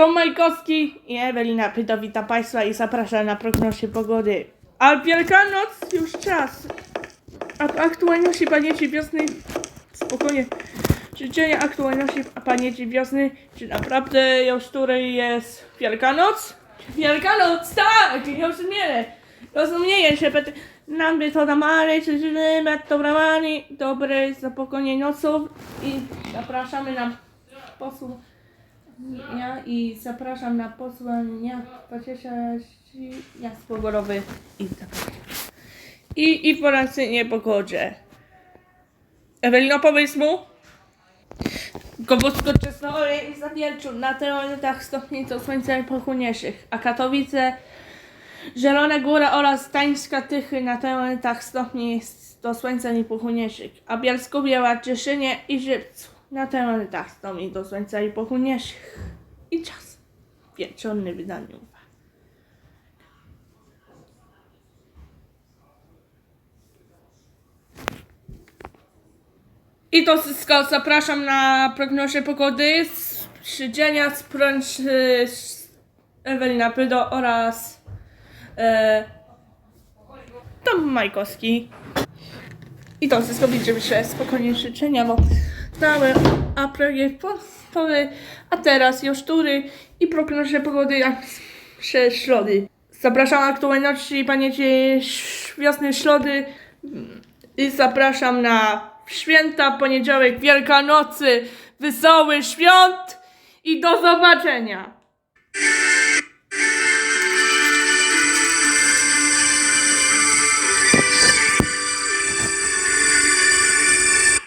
Tom Majkowski i Ewelina Pyto witam Państwa i zapraszam na prognozy pogody. A Wielkanoc już czas. A aktualności pamięci wiosny. Spokojnie. Życzenia aktualności pamięci wiosny. Czy naprawdę już który jest Wielkanoc? Wielkanoc, tak! Rozumiem. Rozumieję się, bet nam by to namary, czy żyjemy, dobramani, dobrej, spokojnej nocą i zapraszamy na posłuchania i zapraszam na posłania pocieszenia spogorowy i zapraszam. I informacyjnie pogodzie. Ewelino, powiedz mu. Kowosko Czesnory i Zawierczu na teoretach stopni do słońca i pochłonięszych, a Katowice, Zielona Góra oraz Stańska Tychy na teoretach stopni do słońca i pochłonięszych, a Bielsko-Biała, Cieszynie i Żywcu na teoretach stopni do słońca i pochłonięszych. I czas wieczorny wydaniu. I to wszystko. Zapraszam na prognozę pogody z Szydzenia, z Prącz, z Ewelina Pydo oraz e, Tom Majkowski. I to wszystko widzimy się spokojnie życzenia, bo cały april jest postowy, a teraz już tury i prognozę pogody jak przez środy. Zapraszam aktualności pamięci wiosny środy i zapraszam na święta, poniedziałek, Wielkanocy, wesołych świąt i do zobaczenia!